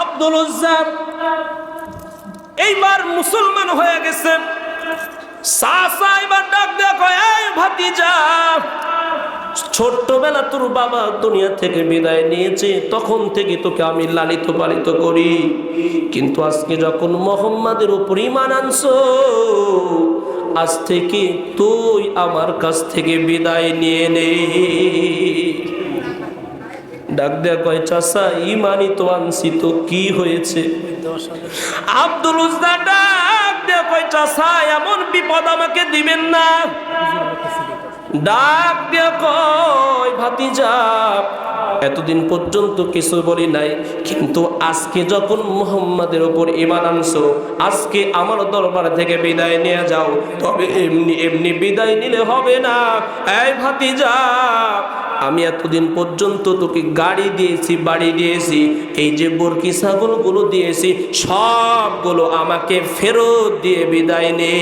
আব্দুল এইবার মুসলমান হয়ে গেছে। সাসা এবার ডাক ছোট্টবেলা তোর বাবা দুনিয়া থেকে বিদায় নিয়েছে, তখন থেকে তোকে আমি লালিত পালিত করি। কিন্তু আজকে যখন মোহাম্মদের উপর ইমান আনছো, আজ থেকে তুই আমার কাছ থেকে বিদায় নিয়ে নে। ডাক দেয়া কয় চাষা ইমানই তো আনছি তো কি হয়েছে? আব্দুল ডাক দেয়া কয় চাষা এমন বিপদ আমাকে দিবেন না। ডাক দেয়া কয়, ভাতিজা, এতদিন পর্যন্ত কিছু বলি নাই, কিন্তু আজকে যখন মুহাম্মাদের উপর ইমান আনছো, আজকে আমার দরবার থেকে বিদায় নিয়ে যাও, তবে এমনি এমনি বিদায় নিলে হবে না। এই ভাতিজা আমি এতদিন পর্যন্ত তোকে গাড়ি দিয়েছি, বাড়ি দিয়েছি, এই যে বরকি ছাগলগুলো দিয়েছি, সবগুলো আমাকে ফেরত দিয়ে বিদায় নে।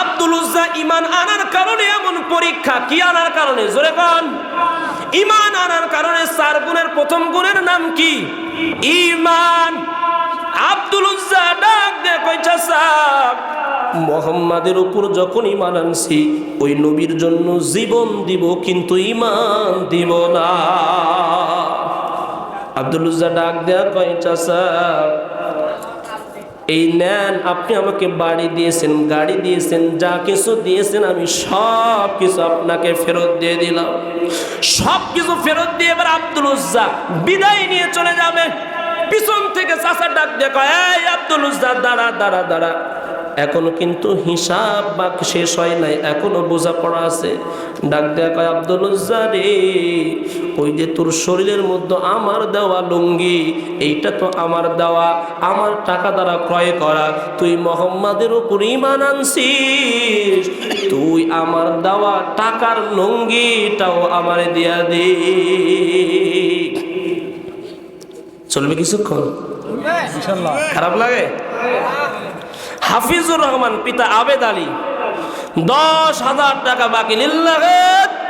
আব্দুল উজ্জা ইমান আনার কারণে এমন পরীক্ষা, কি আনার কারণে? জোরে ইমান আনার কারণে গুণের প্রথম গুণের নাম কি? ইমান। ডাক দে কইছা সাহ মোহাম্মদের উপর যখন ইমান আনছি, ওই নবীর জন্য জীবন দিব, কিন্তু ইমান দিব না। আব্দুলুজ্জা ডাক দেয়া কয়টা স্যার এই নেন, আপনি আমাকে বাড়ি দিয়েছেন, গাড়ি দিয়েছেন, যা কিছু দিয়েছেন, আমি সব কিছু আপনাকে ফেরত দিয়ে দিলাম। সব কিছু ফেরত দিয়ে এবার আব্দুল উজ্জা বিদায় নিয়ে চলে যাবে। পিছন থেকে চাষা ডাক দেখো এই আব্দুল উজ্জা দাঁড়া দাঁড়া দাঁড়া। এখনও কিন্তু হিসাব বা শেষ হয় নাই এখনও বোঝাপড়া আছে। ডাক দেয়া কয় আব্দুল রে ওই যে তোর শরীরের মধ্যে আমার দেওয়া লুঙ্গি এইটা তো আমার দেওয়া আমার টাকা দ্বারা ক্রয় করা তুই মোহাম্মদের উপর ইমান আনছিস তুই আমার দেওয়া টাকার লুঙ্গিটাও আমার দিয়া দে। চলবে কিছুক্ষণ? খারাপ লাগে? হাফিজুর রহমান, পিতা আবেদ আলী। দশ হাজার টাকা বাকি লিল্লাহে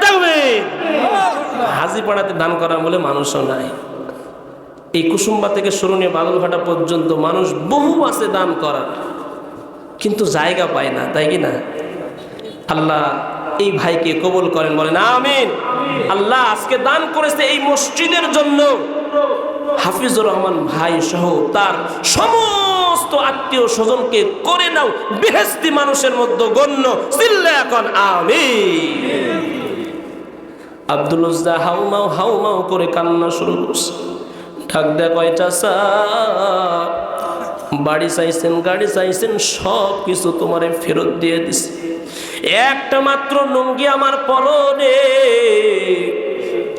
তাকবীর। হাজি পাড়াতে দান করা বলে মানুষও নাই। এই কুসুম্বা থেকে নিয়ে বাদলঘাটা পর্যন্ত মানুষ বহু আছে দান করার। কিন্তু জায়গা পায় না, তাই কি না? আল্লাহ এই ভাইকে কবুল করেন, বলেন, আমিন। আল্লাহ আজকে দান করেছে এই মসজিদের জন্য। হাফিজুর রহমান ভাই সহ তার সমস্ত আত্মীয় স্বজনকে করে নাও বেহেস্তি মানুষের মধ্যে গণ্য এখন আমি আব্দুল উজ্জা হাউমাও হাউমাও করে কান্না শুরু করছে। ঢাক দেয় কয়টা বাড়ি চাইছেন, গাড়ি চাইছেন, সব কিছু তোমারে ফেরত দিয়ে দিছে। একটা মাত্র লুঙ্গি আমার পরনে।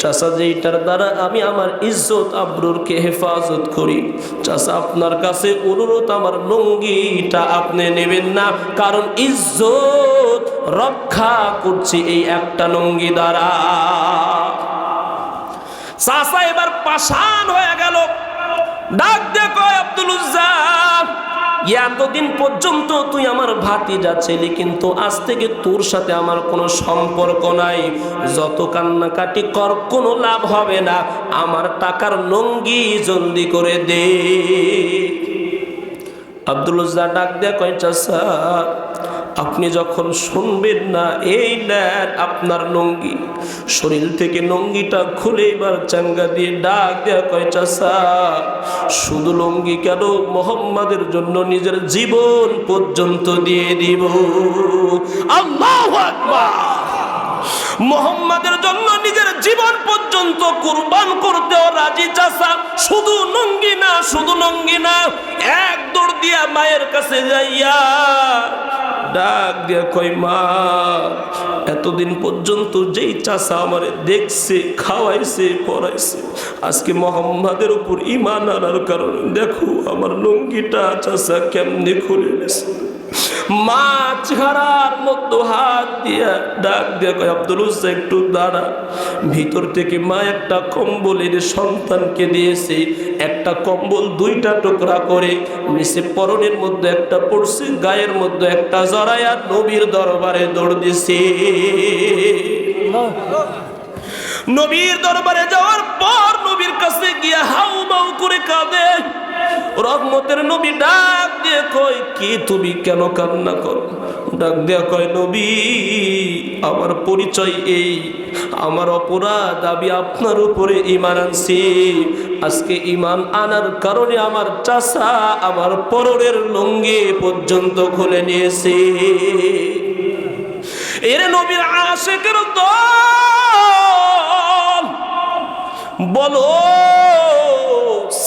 চাষা যেইটার দ্বারা আমি আমার ইজ্জত, আব্রুরকে হেফাজত করি। চাষা আপনার কাছে অনুরোধ, আমার লুঙ্গিটা আপনি নেবেন না, কারণ ইজ্জত রক্ষা করছি এই একটা লুঙ্গি দ্বারা। চাষা এবার পাষাণ হয়ে গেল। ডাক দেখো, আব্দুল উজ্জাব এতদিন পর্যন্ত তুই আমার ভাতিজা ছেলে, কিন্তু আজ থেকে তোর সাথে আমার কোনো সম্পর্ক নাই। যত কান্নাকাটি কর, কোনো লাভ হবে না। আমার টাকার নঙ্গি জলদি করে দে। আব্দুল ডাক দেয়া কয় চাষা আপনি যখন শুনবেন না, এই নেন আপনার লঙ্গি শরীর থেকে লঙ্গিটা খুলে এবার চাঙ্গা দিয়ে ডাক দেয়া কয় চাষা শুধু লঙ্গি কেন মোহাম্মদের জন্য নিজের জীবন পর্যন্ত দিয়ে দিব? আল্লাহ মোহাম্মদের জন্য নিজের জীবন পর্যন্ত কুরবান করতেও রাজি চাষা শুধু নঙ্গি না, শুধু নঙ্গি না, এক দৌড় দিয়া মায়ের কাছে যাইয়া ডাক দিয়া কই মা, এতদিন পর্যন্ত যেই চাষা আমারে দেখছে, খাওয়াইছে, পড়াইছে, আজকে মোহাম্মদের উপর ইমান আনার কারণে দেখো আমার লুঙ্গিটা চাষা কেমনি খুলে গেছে মা চেহারার মতো হাত দিয়া ডাক দিয়া কয়, আব্দুল একটু দাঁড়া। ভিতর থেকে মা একটা কম্বলের সন্তানকে দিয়েছে। একটা কম্বল দুইটা টুকরা করে নিচে পরনের মধ্যে একটা পড়ছে, গায়ের মধ্যে একটা জড়াইয়া নবীর দরবারে দৌড় দিছে। নবীর দরবারে যাওয়ার পর নবীর কাছে গিয়ে হাউ মাউ করে কাঁদে। রহমতের নবী ডাক দিয়ে তুমি? কেন কান্না করো? ডাক দিয়ে কয়, নবী, আমার পরিচয় এই। আমার অপরাধ, আমি আপনার উপরে ইমান আনছি। আজকে ইমান আনার কারণে আমার চাষা আমার পরনের লঙ্গি পর্যন্ত খুলে নিয়েছে। এর নবীর দল বলো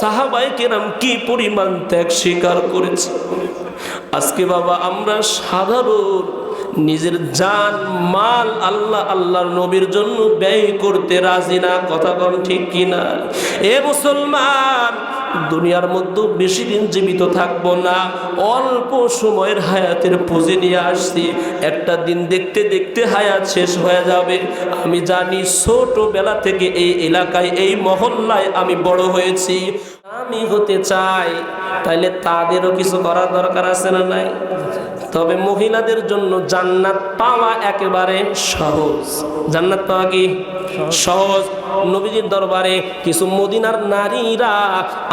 সাহাবাই কেরাম কি পরিমাণ ত্যাগ স্বীকার করেছে? আজকে বাবা, আমরা সাধারণ নিজের জান, মাল আল্লাহ, আল্লাহর নবীর জন্য ব্যয় করতে রাজি না, কথা কন ঠিক কিনা? এ মুসলমান দুনিয়ার মধ্যে বেশি দিন জীবিত থাকব না, অল্প সময়ের হায়াতের পুঁজি নিয়ে আসছি। একটা দিন দেখতে দেখতে হায়াত শেষ হয়ে যাবে। আমি জানি ছোটবেলা থেকে এই এলাকায়, এই মহল্লায় আমি বড় হয়েছি। আমি হতে চাই, তাইলে তাদেরও কিছু করার দরকার আছে না নাই? তবে মহিলাদের জন্য জান্নাত পাওয়া একেবারে সহজ। জান্নাত পাওয়া কি? সহজ। নবীজির দরবারে কিছু মদিনার নারীরা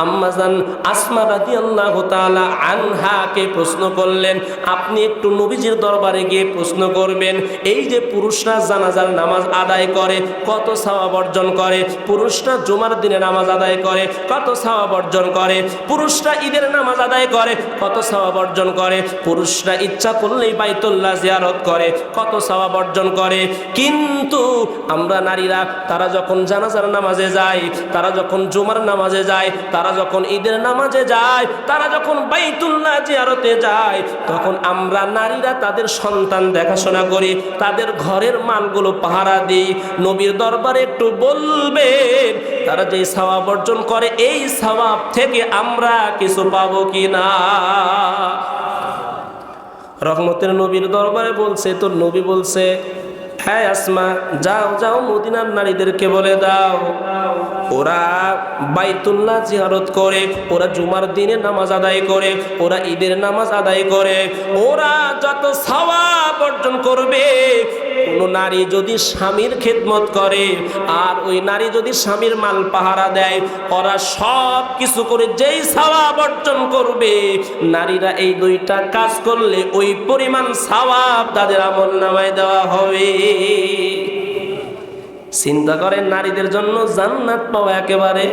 আম্মাজান আসমা রাদিয়াল্লাহু তাআলা আনহাকে প্রশ্ন করলেন, আপনি একটু নবীজির দরবারে গিয়ে প্রশ্ন করবেন, এই যে পুরুষরা জানাজার নামাজ আদায় করে, কত সওয়াব অর্জন করে? পুরুষরা জুমার দিনে নামাজ আদায় করে, কত সওয়াব অর্জন করে? পুরুষরা ঈদের নামাজ আদায় করে, কত সওয়াব অর্জন করে? পুরুষরা ইচ্ছা করলেই বাইতুল্লাহ জিয়ারত করে, কত সওয়াব অর্জন করে? কিন্তু আমরা নারীরা তারা যখন জানাজার নামাজে যায়, তারা যখন জুমার নামাজে যায়, তারা যখন ঈদের নামাজে যায়, তারা যখন বাইতুল্লাহ জিয়ারতে যায়, তখন আমরা নারীরা তাদের সন্তান দেখাশোনা করি, তাদের ঘরের মালগুলো পাহারা দিই, নবীর দরবারে একটু বলবে তারা যে সওয়াব অর্জন করে, এই সওয়াব থেকে আমরা কিছু পাবো কি না রহমতের নবীর দরবারে বলছে, তোর নবী বলছে হ্যাঁ আসমা, যাও যাও, মদিনার নারীদেরকে বলে দাও। ওরা বাইতুল্লাহ জিহারত করে, ওরা জুমার দিনে নামাজ আদায় করে, ওরা ঈদের নামাজ আদায় করে। ওরা যত সওয়াব অর্জন করবে কোনো নারী যদি স্বামীর খেদমত করে আর ওই নারী যদি স্বামীর মাল পাহারা দেয়, ওরা সব কিছু করে যেই সওয়াব অর্জন করবে। নারীরা এই দুইটা কাজ করলে ওই পরিমাণ সওয়াব তাদের আমল নামায় দেওয়া হবে। চিন্তা করেন, নারীদের জন্য জান্নাত পাওয়া একেবারে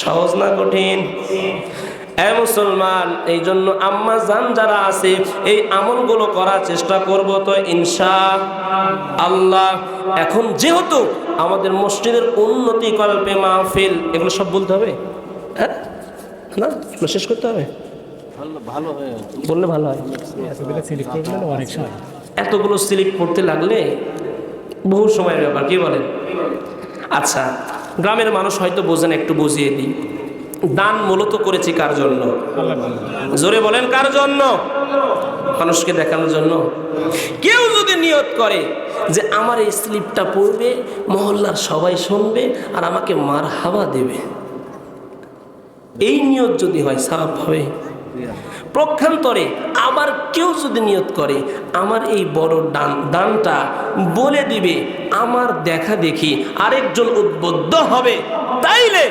সহজ না কঠিন? এ মুসলমান এই জন্য আম্মা জান যারা আছে এই আমলগুলো করার চেষ্টা করব তো ইনশা আল্লাহ। এখন যেহেতু আমাদের মসজিদের উন্নতি কল্পে মাহফিল এগুলো সব বলতে হবে? হ্যাঁ? না এগুলো শেষ করতে হবে? ভালো হয়ে বললে ভালো হয়। এতগুলো সিলেক্ট পড়তে লাগলে বহু সময়ের ব্যাপার কি বলেন? আচ্ছা গ্রামের মানুষ হয়তো বোঝেন একটু বুঝিয়ে দিই। দান মূলত করেছি কার জন্য? জোরে বলেন, কার জন্য? মানুষকে দেখানোর জন্য। কেউ যদি নিয়ত করে যে আমার এই স্লিপটা পড়বে, মহল্লার সবাই শুনবে আর আমাকে মার হাওয়া দেবে। এই নিয়ত যদি হয় সারাপ হবে। প্রক্ষান্তরে আবার কেউ যদি নিয়ত করে, আমার এই বড় ডান, দানটা বলে দিবে, আমার দেখা দেখি আরেকজন উদ্বুদ্ধ হবে, তাইলে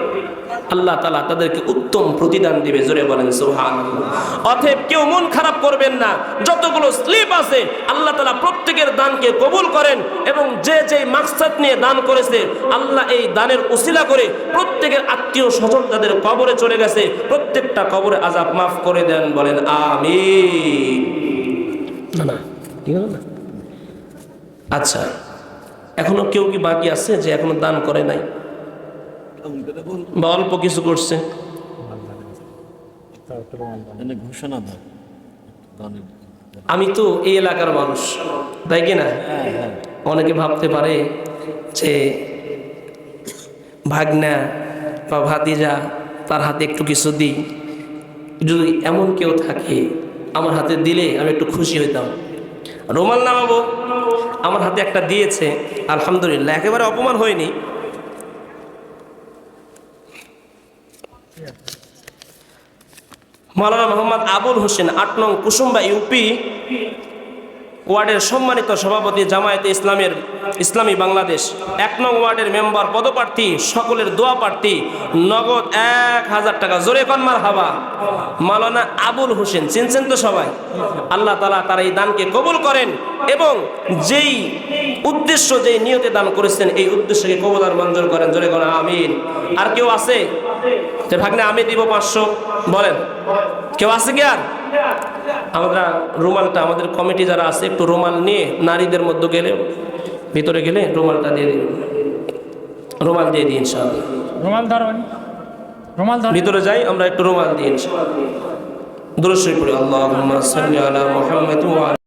আল্লাহ তাআলা তাদেরকে উত্তম প্রতিদান দিবে জোরে বলেন সুবহানাল্লাহ। অতএব কেউ মন খারাপ করবেন না যতগুলো স্লিপ আছে আল্লাহ তাআলা প্রত্যেকের দানকে কবুল করেন এবং যে যে মাকসাদ নিয়ে দান করেছে আল্লাহ এই দানের উসিলা করে প্রত্যেকের আত্মীয় স্বজন তাদের কবরে চলে গেছে প্রত্যেকটা কবরে আজাব মাফ করে দেন বলেন আমি না না ঠিক আছে। না আচ্ছা এখনও কেউ কি বাকি আছে যে এখনও দান করে নাই? বা অল্প কিছু করছে। ঘোষণা আমি তো এই এলাকার মানুষ তাই কি না? হ্যাঁ হ্যাঁ। অনেকে ভাবতে পারে যে ভাগনা বা ভাতিজা তার হাতে একটু কিছু দিই। যদি এমন কেউ থাকে আমার হাতে দিলে আমি একটু খুশি হইতাম। রোমান নামাবো। আমার হাতে একটা দিয়েছে আলহামদুলিল্লাহ। একেবারে অপমান হয়নি। মাওলানা মোহাম্মদ আবুল হোসেন আট নং কুসুম্বা ইউপি ওয়ার্ডের সম্মানিত সভাপতি জামায়াতে ইসলামের ইসলামী বাংলাদেশ। এক নং ওয়ার্ডের মেম্বার পদপ্রার্থী, সকলের দোয়া প্রার্থী, নগদ এক হাজার টাকা। জোরে কন্মার হাবা মালানা আবুল হোসেন, চিনছেন তো সবাই? আল্লাহ তালা তার এই দানকে কবুল করেন এবং যেই উদ্দেশ্য, যেই নিয়তে দান করেছেন, এই উদ্দেশ্যকে কবুল আর মঞ্জুর করেন। জোরে করেন আমিন। আর কেউ আছে? ভাগ্নে আমি দিব পাঁচশো, বলেন। কেউ আছে কি আর? আমরা রুমালটা আমাদের কমিটি যারা আছে একটু রুমাল নিয়ে নারীদের মধ্যে গেলে ভিতরে গেলে রুমালটা দিয়ে দিন। রুমাল দিয়ে দিই ইনশাআল্লাহ। রুমাল ধরবেন রুমাল ধর। ভিতরে যাই আমরা একটু রুমাল দিই ইনশাআল্লাহ। পড়ি আল্লাহ সাল্লি আলা মুহাম্মাদ ওয়া আলা